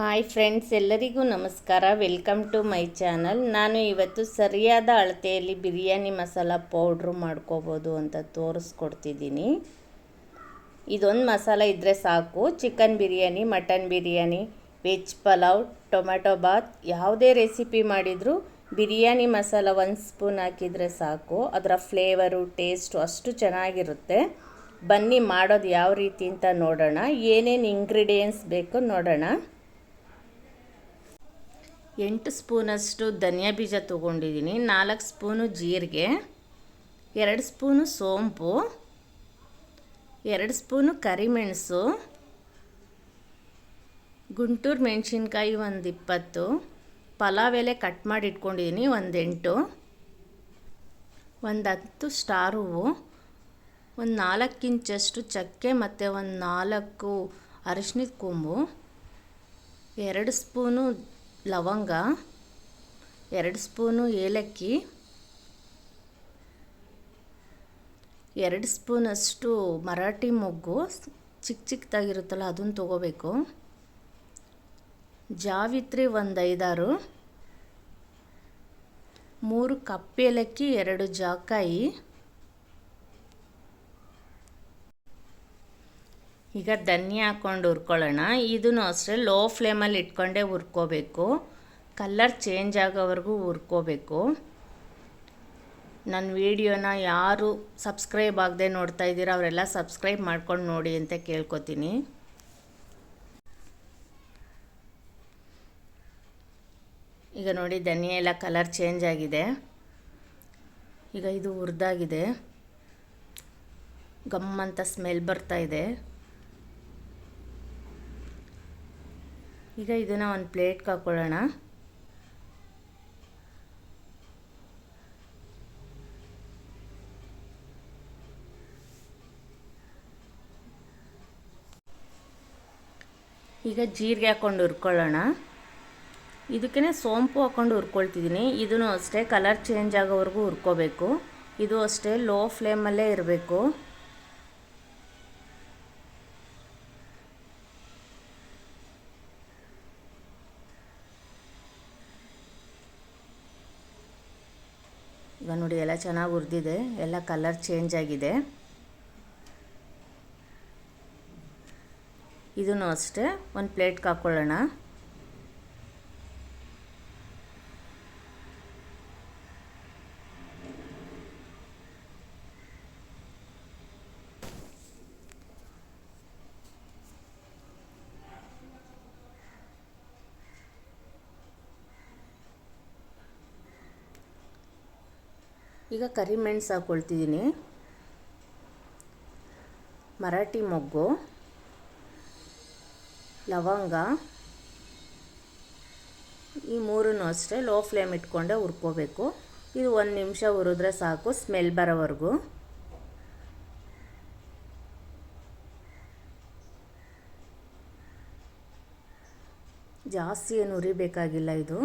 Hi friends, ಎಲ್ಲರಿಗೂ ನಮಸ್ಕಾರ. Welcome to my channel. ನಾನು ಇವತ್ತು ಸರಿಯಾದ ಅಳತೆಯಲ್ಲಿ ಬಿರಿಯಾನಿ ಮಸಾಲ ಪೌಡ್ರು ಮಾಡ್ಕೋಬೋದು ಅಂತ ತೋರಿಸ್ಕೊಡ್ತಿದ್ದೀನಿ. ಇದೊಂದು ಮಸಾಲ ಇದ್ದರೆ ಸಾಕು. Chicken biryani, mutton biryani, veg pulao tomato bath, ಯಾವುದೇ ರೆಸಿಪಿ ಮಾಡಿದರೂ ಬಿರಿಯಾನಿ ಮಸಾಲ ಒಂದು ಸ್ಪೂನ್ ಹಾಕಿದರೆ ಸಾಕು. ಅದರ ಫ್ಲೇವರು, ಟೇಸ್ಟು ಅಷ್ಟು ಚೆನ್ನಾಗಿರುತ್ತೆ. ಬನ್ನಿ ಮಾಡೋದು ಯಾವ ರೀತಿ ಅಂತ ನೋಡೋಣ. ಏನೇನು ಇಂಗ್ರೀಡಿಯೆಂಟ್ಸ್ ಬೇಕು ನೋಡೋಣ. ಎಂಟು ಸ್ಪೂನಷ್ಟು ಧನಿಯಾ ಬೀಜ ತೊಗೊಂಡಿದ್ದೀನಿ, ನಾಲ್ಕು ಸ್ಪೂನು ಜೀರಿಗೆ, ಎರಡು ಸ್ಪೂನು ಸೋಂಪು, ಎರಡು ಸ್ಪೂನು ಕರಿಮೆಣಸು, ಗುಂಟೂರು ಮೆಣಸಿನ್ಕಾಯಿ ಒಂದು ಇಪ್ಪತ್ತು ಪಲಾವ್ ಎಲೆ ಕಟ್ ಮಾಡಿ ಇಟ್ಕೊಂಡಿದ್ದೀನಿ ಒಂದು ಎಂಟು ಒಂದು ಹತ್ತು ಸ್ಟಾರ್ ಹೂವು, ಒಂದು ನಾಲ್ಕು ಇಂಚಷ್ಟು ಚಕ್ಕೆ ಮತ್ತು ಒಂದು ನಾಲ್ಕು ಅರಿಶಿನದ ಕೊಂಬು, ಎರಡು ಸ್ಪೂನು ಲವಂಗ, ಎರಡು ಸ್ಪೂನು ಏಲಕ್ಕಿ, ಎರಡು ಸ್ಪೂನಷ್ಟು ಮರಾಠಿ ಮೊಗ್ಗು ಚಿಕ್ಕ ಚಿಕ್ಕದಾಗಿರುತ್ತಲ್ಲ ಅದನ್ನು ತೊಗೋಬೇಕು. ಜಾವಿತ್ರಿ ಒಂದು ಐದಾರು ಮೂರು ಕಪ್ಪು ಏಲಕ್ಕಿ, ಎರಡು ಜಾಕಾಯಿ ಈಗ ಧನ್ಯ ಹಾಕ್ಕೊಂಡು ಹುರ್ಕೊಳ್ಳೋಣ. ಇದನ್ನು ಅಷ್ಟೇ ಲೋ ಫ್ಲೇಮಲ್ಲಿ ಇಟ್ಕೊಂಡೇ ಹುರ್ಕೋಬೇಕು. ಕಲ್ಲರ್ ಚೇಂಜ್ ಆಗೋವರೆಗೂ ಹುರ್ಕೋಬೇಕು. ನನ್ನ ವೀಡಿಯೋನ ಯಾರು ಸಬ್ಸ್ಕ್ರೈಬ್ ಆಗದೆ ನೋಡ್ತಾ ಇದ್ದೀರಾ ಅವರೆಲ್ಲ ಸಬ್ಸ್ಕ್ರೈಬ್ ಮಾಡ್ಕೊಂಡು ನೋಡಿ ಅಂತ ಕೇಳ್ಕೊತೀನಿ. ಈಗ ನೋಡಿ ಧನಿಯಾ ಎಲ್ಲ ಕಲರ್ ಚೇಂಜ್ ಆಗಿದೆ. ಈಗ ಇದು ಹುರಿದಾಗಿದೆ. ಗಮ್ಮಂತ ಸ್ಮೆಲ್ ಬರ್ತಾ ಇದೆ. ಈಗ ಇದನ್ನು ಒಂದು ಪ್ಲೇಟ್ಗೆ ಹಾಕ್ಕೊಳ್ಳೋಣ ಈಗ ಜೀರಿಗೆ ಹಾಕ್ಕೊಂಡು ಹುರ್ಕೊಳ್ಳೋಣ. ಇದಕ್ಕೇ ಸೋಂಪು ಹಾಕ್ಕೊಂಡು ಹುರ್ಕೊಳ್ತಿದ್ದೀನಿ. ಇದನ್ನು ಅಷ್ಟೇ ಕಲರ್ ಚೇಂಜ್ ಆಗೋವರೆಗೂ ಹುರ್ಕೋಬೇಕು. ಇದು ಅಷ್ಟೇ ಲೋ ಫ್ಲೇಮಲ್ಲೇ ಇರಬೇಕು. ಈಗ ನೋಡಿ ಎಲ್ಲ ಚೆನ್ನಾಗಿ ಹುರಿದಿದೆ ಎಲ್ಲ ಕಲರ್ ಚೇಂಜ್ ಆಗಿದೆ. ಇದನ್ನು ಅಷ್ಟೇ. ಒಂದು ಪ್ಲೇಟ್ಗೆ ಹಾಕ್ಕೊಳ್ಳೋಣ ಈಗ ಕರಿಮೆಣಸು ಹಾಕ್ಕೊಳ್ತಿದ್ದೀನಿ ಮರಾಠಿ ಮೊಗ್ಗು, ಲವಂಗ, ಈ ಮೂರನ್ನು ಅಷ್ಟೇ ಲೋ ಫ್ಲೇಮ್ ಇಟ್ಕೊಂಡೆ ಹುರ್ಕೋಬೇಕು. ಇದು ಒಂದು ನಿಮಿಷ ಹುರಿದ್ರೆ ಸಾಕು, ಸ್ಮೆಲ್ ಬರೋವರೆಗೂ. ಜಾಸ್ತಿ ಏನು ಹುರಿಬೇಕಾಗಿಲ್ಲ ಇದು.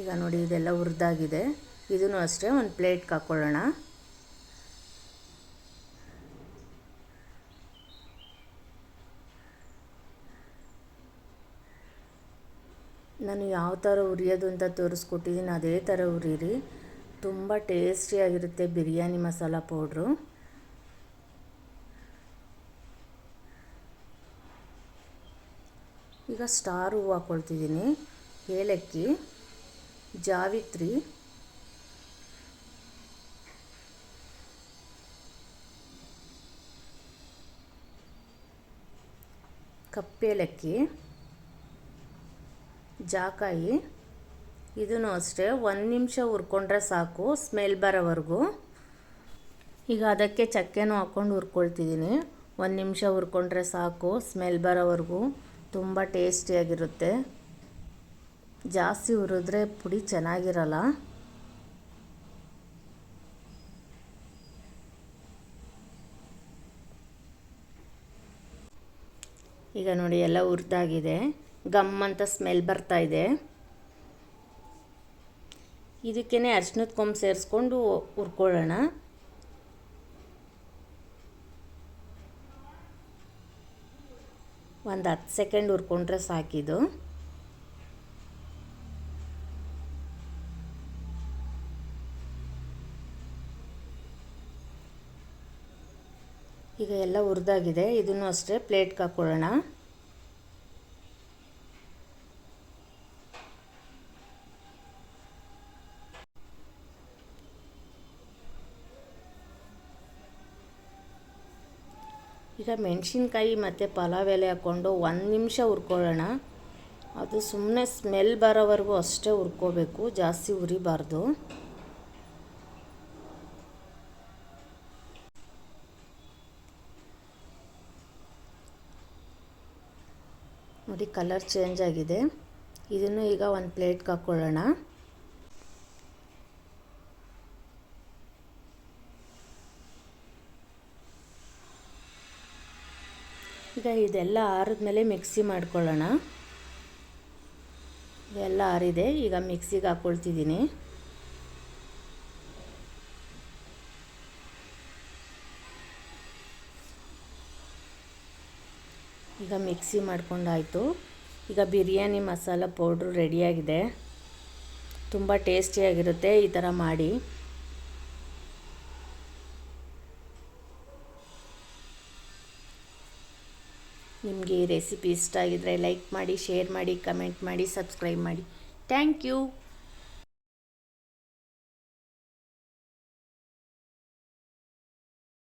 ಈಗ ನೋಡಿ, ಇದೆಲ್ಲ ಹುರಿದಾಗಿದೆ ಇದನ್ನು ಅಷ್ಟೇ ಒಂದು ಪ್ಲೇಟ್ಗೆ ಹಾಕ್ಕೊಳ್ಳೋಣ ನಾನು ಯಾವ ಥರ ಉರಿಯೋದು ಅಂತ ತೋರಿಸ್ಕೊಟ್ಟಿದ್ದೀನಿ. ಅದೇ ಥರ ಉರಿರಿ ತುಂಬ ಟೇಸ್ಟಿಯಾಗಿರುತ್ತೆ ಬಿರಿಯಾನಿ ಮಸಾಲ ಪೌಡ್ರು. ಈಗ ಸ್ಟಾರ್ ಹೂವು ಹಾಕ್ಕೊಳ್ತಿದ್ದೀನಿ ಏಲಕ್ಕಿ. ಜಾವಿತ್ರಿ. ಕಪ್ಪೇಲಕ್ಕಿ. ಜಾಕಾಯಿ. ಇದೂ ಅಷ್ಟೇ ಒಂದು ನಿಮಿಷ ಹುರ್ಕೊಂಡ್ರೆ ಸಾಕು, ಸ್ಮೆಲ್ ಬರೋವರೆಗೂ. ಈಗ ಅದಕ್ಕೆ ಚಕ್ಕೆನೂ ಹಾಕ್ಕೊಂಡು ಹುರ್ಕೊಳ್ತಿದ್ದೀನಿ. ಒಂದು ನಿಮಿಷ ಹುರ್ಕೊಂಡ್ರೆ ಸಾಕು, ಸ್ಮೆಲ್ ಬರೋವರೆಗೂ. ತುಂಬ ಟೇಸ್ಟಿಯಾಗಿರುತ್ತೆ. ಜಾಸ್ತಿ ಹುರಿದ್ರೆ ಪುಡಿ ಚೆನ್ನಾಗಿರಲ್ಲ. ಈಗ ನೋಡಿ ಎಲ್ಲ ಹುರಿದಾಗಿದೆ. ಗಮ್ ಅಂತ ಸ್ಮೆಲ್ ಬರ್ತಾ ಇದೆ. ಇದಕ್ಕೇ ಅರ್ಶಿನದ ಕೊಂಬ್ ಸೇರಿಸ್ಕೊಂಡು ಹುರ್ಕೊಳ್ಳೋಣ. ಒಂದು ಹತ್ತು ಸೆಕೆಂಡ್ ಹುರ್ಕೊಂಡ್ರೆ ಸಾಕಿದು. ಈಗ ಎಲ್ಲ ಹುರಿದಾಗಿದೆ. ಇದನ್ನು ಅಷ್ಟೇ ಪ್ಲೇಟ್ಗೆ ಹಾಕ್ಕೊಳ್ಳೋಣ ಈಗ ಮೆಣಸಿನ್ಕಾಯಿ ಮತ್ತು ಪಲಾವ್ ಎಲೆ ಹಾಕ್ಕೊಂಡು ಒಂದು ನಿಮಿಷ ಹುರ್ಕೊಳ್ಳೋಣ. ಅದು ಸುಮ್ಮನೆ ಸ್ಮೆಲ್ ಬರೋವರೆಗೂ ಅಷ್ಟೇ ಹುರ್ಕೋಬೇಕು. ಜಾಸ್ತಿ ಉರಿಬಾರ್ದು ನೋಡಿ ಕಲರ್ ಚೇಂಜ್ ಆಗಿದೆ. ಇದನ್ನು ಈಗ ಒಂದು ಪ್ಲೇಟ್ಗೆ ಹಾಕ್ಕೊಳ್ಳೋಣ ಈಗ ಇದೆಲ್ಲ ಆರಿದ್ಮೇಲೆ ಮಿಕ್ಸಿ ಮಾಡ್ಕೊಳ್ಳೋಣ. ಇದೆಲ್ಲ ಆರಿದೆ. ಈಗ ಮಿಕ್ಸಿಗೆ ಹಾಕ್ಕೊಳ್ತಿದ್ದೀನಿ ಈಗ ಮಿಕ್ಸಿ ಮಾಡ್ಕೊಂಡಾಯಿತು. ಈಗ ಬಿರಿಯಾನಿ ಮಸಾಲ ಪೌಡ್ರು ರೆಡಿಯಾಗಿದೆ. ತುಂಬ ಟೇಸ್ಟಿಯಾಗಿರುತ್ತೆ ಈ ಥರ ಮಾಡಿ. ನಿಮಗೆ ಈ ರೆಸಿಪಿ ಇಷ್ಟ ಆಗಿದ್ದರೆ ಲೈಕ್ ಮಾಡಿ, ಶೇರ್ ಮಾಡಿ, ಕಮೆಂಟ್ ಮಾಡಿ, ಸಬ್ಸ್ಕ್ರೈಬ್ ಮಾಡಿ. Thank you.